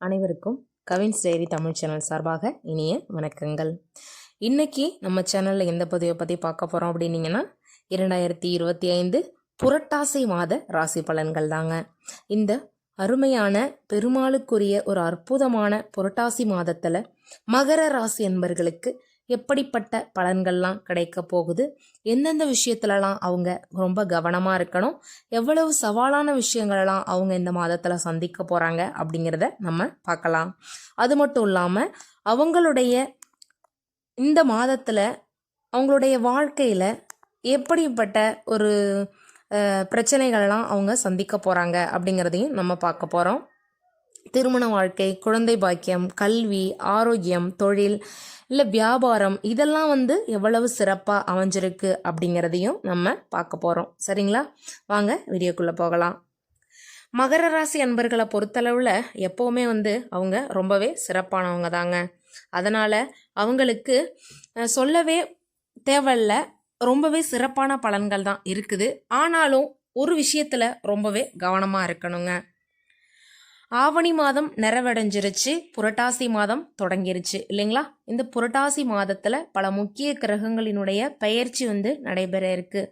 அனைவருக்கும் Cavin's diary Tamil channel சார்பாக இனிய வணக்கங்கள். இன்னைக்கு நம்ம சேனலில் எந்த பதிவை பற்றி பார்க்க போகிறோம் அப்படின்னீங்கன்னா இரண்டாயிரத்தி இருபத்தி ஐந்து புரட்டாசி மாத ராசி பலன்கள் தாங்க. இந்த அருமையான பெருமாளுக்குரிய ஒரு அற்புதமான புரட்டாசி மாதத்தில் மகர ராசி என்பர்களுக்கு எப்படிப்பட்ட பலன்கள்லாம் கிடைக்க போகுது? எந்தெந்த விஷயத்துலலாம் அவங்க ரொம்ப கவனமாக இருக்கணும்? எவ்வளவு சவாலான விஷயங்களெல்லாம் அவங்க இந்த மாதத்தில் சந்திக்க போகிறாங்க அப்படிங்கிறத நம்ம பார்க்கலாம். அது மட்டும் இல்லாமல் அவங்களுடைய இந்த மாதத்தில் அவங்களுடைய வாழ்க்கையில் எப்படிப்பட்ட ஒரு பிரச்சனைகள்லாம் அவங்க சந்திக்க போகிறாங்க அப்படிங்கிறதையும் நம்ம பார்க்க போகிறோம் திருமண வாழ்க்கை குழந்தை பாக்கியம் கல்வி ஆரோக்கியம் தொழில் இல்லை வியாபாரம் இதெல்லாம் வந்து எவ்வளவு சிறப்பாக அமைஞ்சிருக்கு அப்படிங்கிறதையும் நம்ம பார்க்க போகிறோம் சரிங்களா? வாங்க வீடியோக்குள்ளே போகலாம். மகர ராசி அன்பர்களை பொறுத்தளவில் எப்போவுமே வந்து அவங்க ரொம்பவே சிறப்பானவங்க தாங்க. அதனால் அவங்களுக்கு சொல்லவே தேவையில்ல. ரொம்பவே சிறப்பான பலன்கள் தான் இருக்குது. ஆனாலும் ஒரு விஷயத்தில் ரொம்பவே கவனமாக இருக்கணுங்க. ஆவணி மாதம் நிறைவடைஞ்சிருச்சு புரட்டாசி மாதம் தொடங்கிருச்சு இல்லைங்களா? இந்த புரட்டாசி மாதத்தில் பல முக்கிய கிரகங்களினுடைய பெயர்ச்சி வந்து நடைபெற இருக்கு.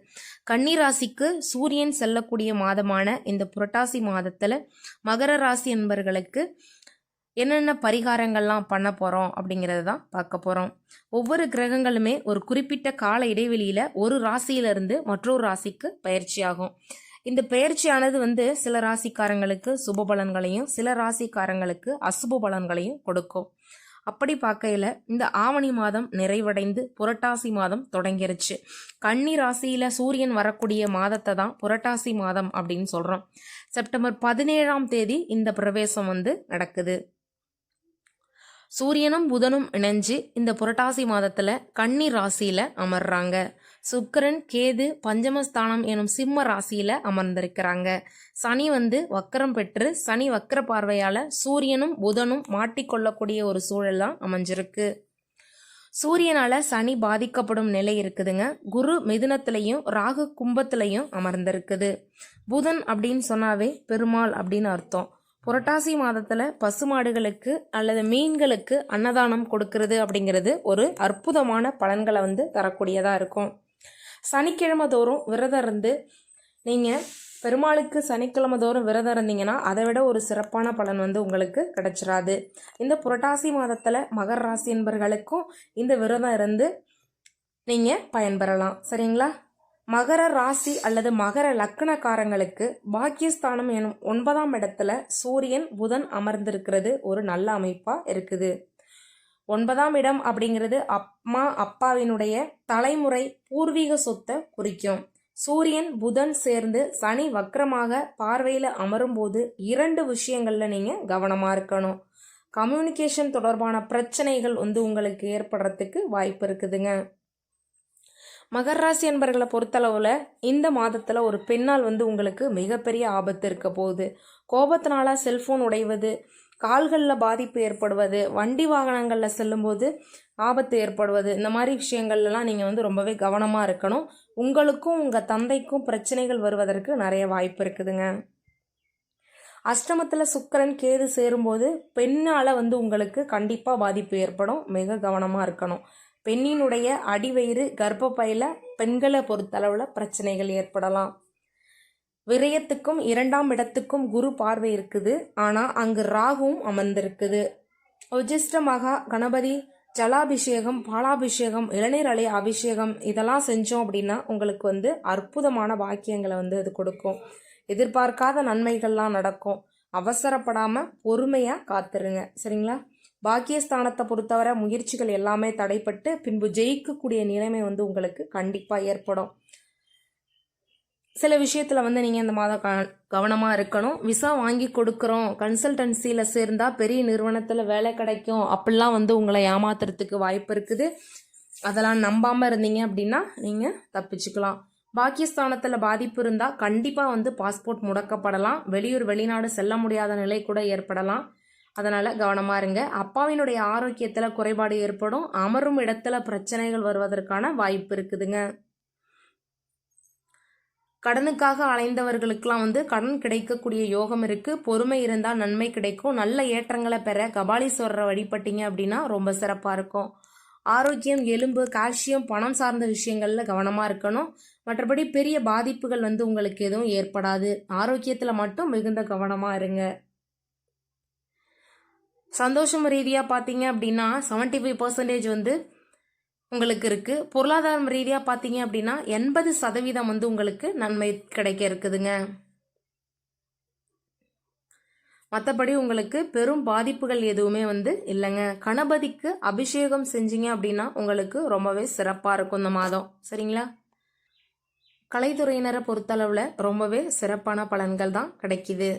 கன்னிராசிக்கு சூரியன் செல்லக்கூடிய மாதமான இந்த புரட்டாசி மாதத்தில் மகர ராசி என்பர்களுக்கு என்னென்ன பரிகாரங்கள்லாம் பண்ண போகிறோம் அப்படிங்கிறத தான் பார்க்க போகிறோம் ஒவ்வொரு கிரகங்களுமே ஒரு குறிப்பிட்ட கால இடைவெளியில் ஒரு ராசியிலிருந்து மற்றொரு ராசிக்கு பயிற்சி ஆகும் இந்த பெயர்ச்சியானது வந்து சில ராசிக்காரங்களுக்கு சுப பலன்களையும் சில ராசிக்காரங்களுக்கு அசுப பலன்களையும் கொடுக்கும். அப்படி பார்க்கையில் இந்த ஆவணி மாதம் நிறைவடைந்து புரட்டாசி மாதம் தொடங்கிருச்சு. கன்னி ராசியில் சூரியன் வரக்கூடிய மாதத்தை தான் புரட்டாசி மாதம் அப்படின்னு சொல்கிறோம் செப்டம்பர் பதினேழாம் தேதி இந்த பிரவேசம் வந்து நடக்குது. சூரியனும் புதனும் இணைஞ்சு இந்த புரட்டாசி மாதத்தில் கன்னி ராசியில் அமர்றாங்க. சுக்கிரன் கேது பஞ்சமஸ்தானம் எனும் சிம்ம ராசியில் அமர்ந்திருக்கிறாங்க. சனி வந்து வக்கரம் பெற்று சனி வக்கர பார்வையால் சூரியனும் புதனும் மாட்டிக்கொள்ளக்கூடிய ஒரு சூழல்லாம் அமைஞ்சிருக்கு. சூரியனால சனி பாதிக்கப்படும் நிலை இருக்குதுங்க. குரு மிதுனத்திலையும் ராகு கும்பத்திலையும் அமர்ந்திருக்குது. புதன் அப்படின்னு சொன்னாவே பெருமாள் அப்படின்னு அர்த்தம். புரட்டாசி மாதத்தில் பசுமாடுகளுக்கு அல்லது மீன்களுக்கு அன்னதானம் கொடுக்கறது அப்படிங்கிறது ஒரு அற்புதமான பலன்களை வந்து தரக்கூடியதாக இருக்கும். சனிக்கிழமை தோறும் விரதம் இருந்து நீங்கள் பெருமாளுக்கு சனிக்கிழமை தோறும் விரதம் இருந்தீங்கன்னா அதை விட ஒரு சிறப்பான பலன் வந்து உங்களுக்கு கிடச்சிடாது இந்த புரட்டாசி மாதத்தில் மகர ராசி என்பர்களுக்கும் இந்த விரதம் இருந்து நீங்கள் பயன்பெறலாம். சரிங்களா? மகர ராசி அல்லது மகர லக்னக்காரங்களுக்கு பாக்கியஸ்தானம் எனும் ஒன்பதாம் இடத்துல சூரியன் புதன் அமர்ந்திருக்கிறது. ஒரு நல்ல அமைப்பாக இருக்குது. ஒன்பதாம் இடம் அப்படிங்கிறது அம்மா அப்பாவினுடைய தலைமுறை பூர்வீக சொத்தை குறிக்கும். சூரியன் புதன் சேர்ந்து சனி வக்கரமாக பார்வையில் அமரும்போது இரண்டு விஷயங்களில் நீங்கள் கவனமாக இருக்கணும். கம்யூனிகேஷன் தொடர்பான பிரச்சனைகள் வந்து உங்களுக்கு ஏற்படுறதுக்கு வாய்ப்பு இருக்குதுங்க. மகர ராசி என்பர்களை பொறுத்தளவில் இந்த மாதத்தில் ஒரு பெண்ணால் வந்து உங்களுக்கு மிகப்பெரிய ஆபத்து இருக்க போகுது. கோபத்தினால செல்ஃபோன் உடைவது கால்களில் பாதிப்பு ஏற்படுவது வண்டி வாகனங்களில் செல்லும்போது ஆபத்து ஏற்படுவது இந்த மாதிரி விஷயங்கள்லாம் நீங்கள் வந்து ரொம்பவே கவனமாக இருக்கணும். உங்களுக்கும் உங்கள் தந்தைக்கும் பிரச்சனைகள் வருவதற்கு நிறைய வாய்ப்பு இருக்குதுங்க. அஷ்டமத்தில் சுக்கரன் கேது சேரும்போது பெண்ணால் வந்து உங்களுக்கு கண்டிப்பாக பாதிப்பு ஏற்படும். மிக கவனமாக இருக்கணும். பெண்ணினுடைய அடிவயிறு கர்ப்பப்பையில் பெண்களை பொறுத்தளவில் பிரச்சனைகள் ஏற்படலாம். விரயத்துக்கும் இரண்டாம் இடத்துக்கும் குரு பார்வை இருக்குது. ஆனால் அங்கு ராகுவும் அமர்ந்திருக்குது. உஜிஷ்ட மகா கணபதி ஜலாபிஷேகம் பாலாபிஷேகம் இளநீர் அலை அபிஷேகம் இதெல்லாம் செஞ்சோம் அப்படின்னா உங்களுக்கு வந்து அற்புதமான பாக்கியங்களை வந்து அது கொடுக்கும். எதிர்பார்க்காத நன்மைகள்லாம் நடக்கும். அவசரப்படாமல் பொறுமையாக காத்துருங்க. சரிங்களா? பாக்கியஸ்தானத்தை பொறுத்தவரை முயற்சிகள் எல்லாமே தடைப்பட்டு பின்பு ஜெயிக்கக்கூடிய நிலைமை வந்து உங்களுக்கு கண்டிப்பாக ஏற்படும். சில விஷயத்தில் வந்து நீங்கள் இந்த மாதம் க கவனமாக இருக்கணும். விசா வாங்கி கொடுக்குறோம். கன்சல்டன்சியில் சேர்ந்தால் பெரிய நிறுவனத்தில் வேலை கிடைக்கும். அப்படிலாம் வந்து உங்களை ஏமாத்துறதுக்கு வாய்ப்பு இருக்குது. அதெல்லாம் நம்பாமல் இருந்தீங்க அப்படின்னா நீங்கள் தப்பிச்சுக்கலாம். பாக்கியஸ்தானத்தில் பாதிப்பு இருந்தால் கண்டிப்பாக வந்து பாஸ்போர்ட் முடக்கப்படலாம். வெளியூர் வெளிநாடு செல்ல முடியாத நிலை கூட ஏற்படலாம். அதனால் கவனமாக இருங்க. அப்பாவினுடைய ஆரோக்கியத்தில் குறைபாடு ஏற்படும். அமரும் இடத்துல பிரச்சனைகள் வருவதற்கான வாய்ப்பு இருக்குதுங்க. கடனுக்காக அலைந்தவர்களுக்கெல்லாம் வந்து கடன் கிடைக்கக்கூடிய யோகம் இருக்குது பொறுமை இருந்தால் நன்மை கிடைக்கும். நல்ல ஏற்றங்களை பெற கபாலீஸ்வரரை வழிபட்டீங்க அப்படின்னா ரொம்ப சிறப்பாக இருக்கும். ஆரோக்கியம் எலும்பு கால்சியம் பணம் சார்ந்த விஷயங்களில் கவனமாக இருக்கணும். மற்றபடி பெரிய பாதிப்புகள் வந்து உங்களுக்கு எதுவும் ஏற்படாது. ஆரோக்கியத்தில் மட்டும் மிகுந்த கவனமாக இருங்க. சந்தோஷம் ரீதியாக பார்த்தீங்க அப்படின்னா செவன்ட்டி ஃபைவ் பர்சன்டேஜ் வந்து உங்களுக்கு இருக்குது பொருளாதாரம் ரீதியாக பார்த்தீங்க அப்படின்னா எண்பது சதவீதம் வந்து உங்களுக்கு நன்மை கிடைக்க இருக்குதுங்க. மற்றபடி உங்களுக்கு பெரும் பாதிப்புகள் எதுவுமே வந்து இல்லைங்க. கணபதிக்கு அபிஷேகம் செஞ்சீங்க அப்படின்னா உங்களுக்கு ரொம்பவே சிறப்பாக இருக்கும் இந்த மாதம். சரிங்களா? கலைத்துறையினரை பொறுத்தளவில் ரொம்பவே சிறப்பான பலன்கள் தான் கிடைக்குது.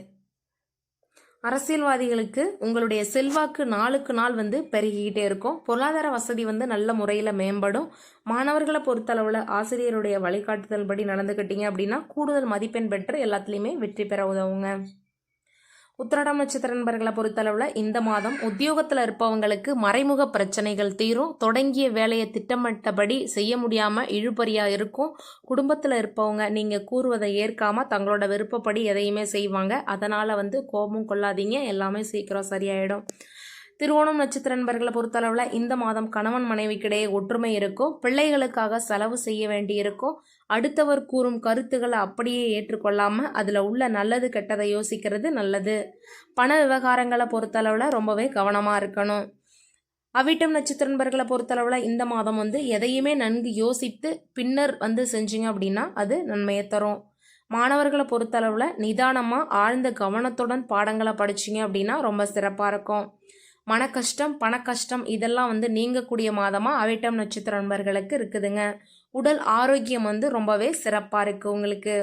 அரசியல்வாதிகளுக்கு உங்களுடைய செல்வாக்கு நாளுக்கு நாள் வந்து பெருகிக்கிட்டே இருக்கும். பொருளாதார வசதி வந்து நல்ல முறையில் மேம்படும். மாணவர்களை பொறுத்தளவில் ஆசிரியருடைய வழிகாட்டுதல் படி நடந்துக்கிட்டீங்க அப்படின்னா கூடுதல் மதிப்பெண் பெற்று எல்லாத்துலேயுமே வெற்றி பெற உதவுங்க. உத்திரடம் நட்சத்திர நண்பர்களை பொறுத்தளவில் இந்த மாதம் உத்தியோகத்தில் இருப்பவங்களுக்கு மறைமுக பிரச்சனைகள் தீரும். தொடங்கிய வேலையை திட்டமிட்டபடி செய்ய முடியாமல் இழுபறியாக இருக்கும். குடும்பத்தில் இருப்பவங்க நீங்கள் கூறுவதை ஏற்காமல் தங்களோட விருப்பப்படி எதையுமே செய்வாங்க. அதனால் வந்து கோபம் கொள்ளாதீங்க. எல்லாமே சீக்கிரம் சரியாயிடும். திருவோணம் நட்சத்திர நண்பர்களை பொறுத்தளவில் இந்த மாதம் கணவன் மனைவிக்கிடையே ஒற்றுமை இருக்கும். பிள்ளைகளுக்காக செலவு செய்ய வேண்டியிருக்கும். அடுத்தவர் கூறும் கருத்துக்களை அப்படியே ஏற்றுக்கொள்ளாமல் அதில் உள்ள நல்லது கெட்டதை யோசிக்கிறது நல்லது. பண விவகாரங்களை பொறுத்தளவில் ரொம்பவே கவனமாக இருக்கணும். அவிட்டம் நட்சத்திர நண்பர்களை பொறுத்தளவில் இந்த மாதம் வந்து எதையுமே நன்கு யோசித்து பின்னர் வந்து செஞ்சீங்க அப்படின்னா அது நன்மையை தரும். மாணவர்களை பொறுத்தளவில் நிதானமாக ஆழ்ந்த கவனத்துடன் பாடங்களை படிச்சிங்க அப்படின்னா ரொம்ப சிறப்பாக இருக்கும். மன கஷ்டம் பண கஷ்டம் இதெல்லாம் வந்து நீங்கக்கூடிய மாதமாக அவிட்டம் நட்சத்திர நண்பர்களுக்கு இருக்குதுங்க. உடல் ஆரோக்கியம் வந்து ரொம்பவே சிறப்பாக இருக்குது உங்களுக்கு.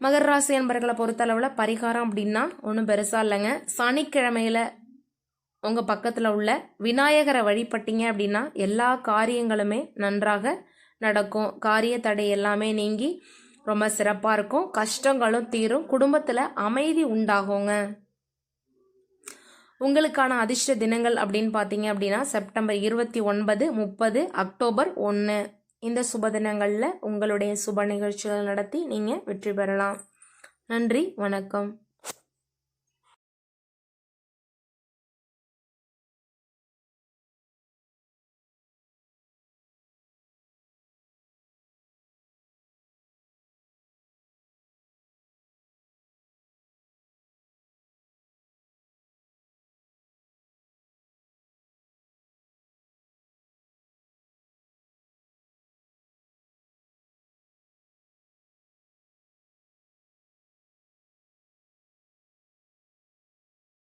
மகர ராசி என்பர்களை பொறுத்தளவில் பரிகாரம் அப்படின்னா ஒன்றும் பெருசாக இல்லைங்க. சனிக்கிழமையில் உங்கள் பக்கத்தில் உள்ள விநாயகரை வழிபட்டீங்க அப்படின்னா எல்லா காரியங்களுமே நன்றாக நடக்கும். காரிய தடை எல்லாமே நீங்கி ரொம்ப சிறப்பாக இருக்கும். கஷ்டங்களும் தீரும். குடும்பத்தில் அமைதி உண்டாகுங்க. உங்களுக்கான அதிர்ஷ்ட தினங்கள் அப்படின்னு பார்த்தீங்க அப்படின்னா செப்டம்பர் இருபத்தி ஒன்பது முப்பது அக்டோபர் ஒன்று இந்த சுப தினங்களில் உங்களுடைய சுப நிகழ்ச்சிகள் நடத்தி நீங்கள் வெற்றி பெறலாம். நன்றி வணக்கம்.